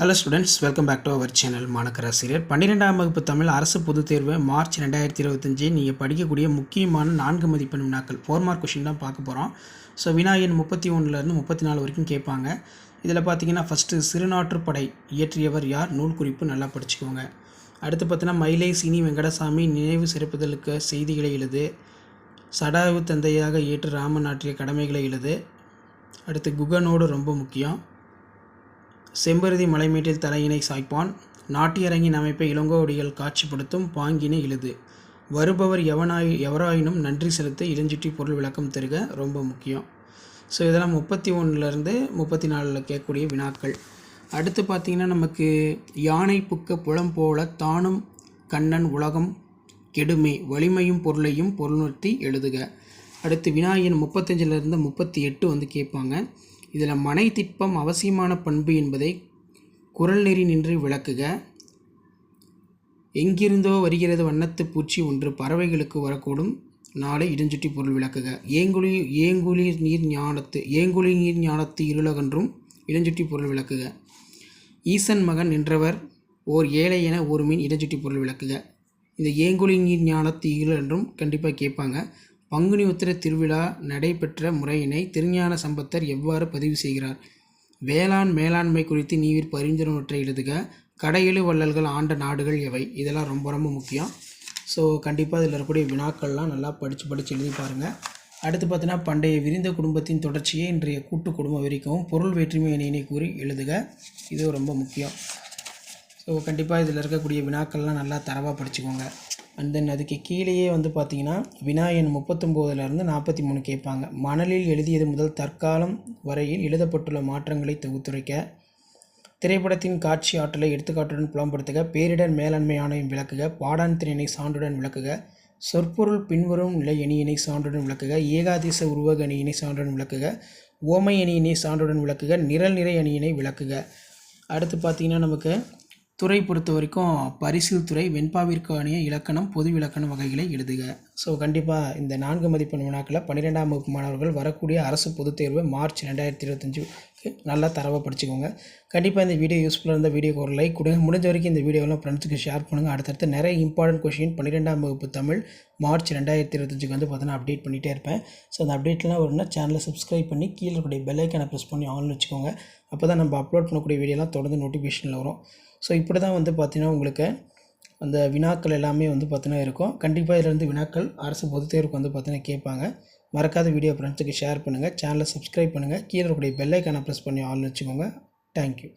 Hello students welcome back to our channel மாணக்கராசிரியர் பன்னிரெண்டாம் வகுப்பு தமிழ் அரசு பொதுத் தேர்வு மார்ச் ரெண்டாயிரத்தி இருபத்தஞ்சி. நீங்கள் படிக்கக்கூடிய முக்கியமான நான்கு மதிப்பெண் வினாக்கள் ஃபோர் மார்க் கொஷின் தான் பார்க்க போகிறோம் ஸோ வினா எண் முப்பத்தி ஒன்றுலேருந்து முப்பத்தி நாலு வரைக்கும் கேட்பாங்க. இதில் பார்த்தீங்கன்னா ஃபஸ்ட்டு சிறுநாற்றுப்படை இயற்றியவர் யார்? நூல் குறிப்பு நல்லா படிச்சுக்கோங்க. அடுத்து பார்த்தீங்கன்னா மயிலை சீனி வெங்கடசாமி நினைவு சிறப்புதலுக்கு செய்திகளை எழுது. சடாவு தந்தையாக ஏற்று ராமன் ஆற்றிய கடமைகளை எழுது. அடுத்து குகனோடு ரொம்ப முக்கியம். செம்பருதி மலைமேட்டில் தலையினை சாய்ப்பான். நாட்டியரங்கின் அமைப்பை இளங்கோவடிகள் காட்சிப்படுத்தும் பாங்கினை எழுது வருபவர் எவனாய் எவராயினும் நன்றி செலுத்த இளஞ்சிட்டி பொருள் விளக்கம் தருக ரொம்ப முக்கியம். ஸோ இதெல்லாம் முப்பத்தி ஒன்றுலேருந்து முப்பத்தி நாலில் கேட்கக்கூடிய வினாக்கள். அடுத்து பார்த்திங்கன்னா நமக்கு யானை புக்க புலம் போல தானும் கண்ணன் உலகம் கெடுமே வலிமையும் பொருளையும் பொருளுணர்த்தி எழுதுக. அடுத்து வினாயின் முப்பத்தஞ்சிலிருந்து முப்பத்தி எட்டு வந்து கேட்பாங்க. இதில் மனை திட்பம் அவசியமான பண்பு என்பதை குரல் நெறி நின்று விளக்குக. எங்கிருந்தோ வருகிறது வண்ணத்து பூச்சி ஒன்று பறவைகளுக்கு வரக்கூடும். நாளை இடுஞ்சுட்டி பொருள் விளக்குக. ஏங்குழி ஏங்குளிர் நீர் ஞானத்து ஏங்குழி நீர் ஞானத்து இருளகன்றும் இடுஞ்சுட்டி பொருள் விளக்குக. ஈசன் மகன் நின்றவர் ஓர் ஏழை என ஒரு மீன் இடஞ்சுட்டி பொருள் விளக்குக. இந்த ஏங்குழி நீர் ஞானத்து இருள் என்றும் கண்டிப்பாக கேட்பாங்க. பங்குனி உத்திர திருவிழா நடைபெற்ற முறையினை திருஞான சம்பத்தர் எவ்வாறு பதிவு செய்கிறார்? வேளாண் மேலாண்மை குறித்து நீவிர் பரிந்துரைவற்றை எழுதுக. கடையெழு வள்ளல்கள் ஆண்ட நாடுகள் எவை? இதெல்லாம் ரொம்ப ரொம்ப முக்கியம். ஸோ கண்டிப்பாக இதில் இருக்கக்கூடிய வினாக்கள்லாம் நல்லா படித்து படித்து எழுதி பாருங்கள் அடுத்து பார்த்தீங்கன்னா பண்டைய விரிந்த குடும்பத்தின் தொடர்ச்சியை இன்றைய கூட்டு குடும்பம் வரைக்கும் பொருள் வேற்றுமை இணையினை கூறி எழுதுக. இது ரொம்ப முக்கியம். ஸோ கண்டிப்பாக இதில் இருக்கக்கூடிய வினாக்கள்லாம் நல்லா தரவாக படிச்சுக்கோங்க. அண்ட் தென் அதுக்கு கீழேயே வந்து பார்த்தீங்கன்னா வினாயன் முப்பத்தொம்போதுலேருந்து நாற்பத்தி மூணு கேட்பாங்க. மணலில் எழுதியது முதல் தற்காலம் வரையில் எழுதப்பட்டுள்ள மாற்றங்களை தொகுத்துரைக்க திரைப்படத்தின் காட்சி ஆற்றலை எடுத்துக்காட்டுடன் புலம்படுத்துக பேரிடர் மேலாண்மை ஆணையம் விளக்குக பாடான் திறனை சான்றுடன் விளக்குக சொற்பொருள் பின்வரும் நிலை அணியினை சான்றுடன் விளக்குக ஏகாதீச உருவக அணியினை சான்றுடன் விளக்குக ஓமை அணியினை சான்றுடன் விளக்குக நிரல் நிறை அணியினை விளக்குக. அடுத்து பார்த்திங்கன்னா நமக்கு துறை பொறுத்த வரைக்கும் பரிசில் துறை வெண்பாவிற்கான இலக்கணம் பொது இலக்கண வகைகளை எழுதுக. ஸோ கண்டிப்பாக இந்த நான்கு மதிப்பெண் வினாக்களை பன்னிரெண்டாம் வகுப்பு மாணவர்கள் வரக்கூடிய அரசு பொதுத் தேர்வு மார்ச் ரெண்டாயிரத்தி இருபத்தஞ்சு நல்லா தரவாக படிச்சுக்கோங்க. கண்டிப்பாக இந்த வீடியோ யூஸ்ஃபுல்லாக இருந்த வீடியோக்கு ஒரு லைக் கொடுங்க. முடிஞ்ச வரைக்கும் இந்த வீடியோலாம் ஃப்ரெண்ட்ஸுக்கு ஷேர் பண்ணுங்கள் அடுத்தடுத்து நிறைய இம்பார்ட்டன்ட் கொஷின் பன்னிரெண்டாம் வகுப்பு தமிழ் மார்ச் ரெண்டாயிரத்தி இருபத்தஞ்சுக்கு வந்து பார்த்தீங்கன்னா அப்டேட் பண்ணிகிட்டே இருப்பேன். ஸோ அந்த அப்டேட்லாம் வரும்னா சேனலை சப்ஸ்கிரைப் பண்ணி கீழே இருக்கக்கூடிய பெல்லைக்கான ப்ரெஸ் பண்ணி ஆன்லைன் வச்சுக்கோங்க. அப்போ தான் நம்ம அப்லோட் பண்ணக்கூடிய வீடியோலாம் தொடர்ந்து நோட்டிஃபிகேஷனில் வரும். ஸோ இப்படி தான் வந்து பார்த்திங்கன்னா உங்களுக்கு அந்த வினாக்கள் எல்லாமே வந்து பார்த்தீங்கன்னா இருக்கும். கண்டிப்பாக இதில் வந்து வினாக்கள் அரசு பொதுத் தேர்வுக்கு வந்து பார்த்திங்கன்னா கேட்பாங்க. மறக்காத வீடியோ ஃப்ரெண்ட்ஸுக்கு ஷேர் பண்ணுங்கள் சேனலை சப்ஸ்கிரைப் பண்ணுங்கள் கீழே இருக்கக்கூடிய பெல்லைக்கான ப்ரெஸ் பண்ணி ஆன் வச்சுக்கோங்க. தேங்க்யூ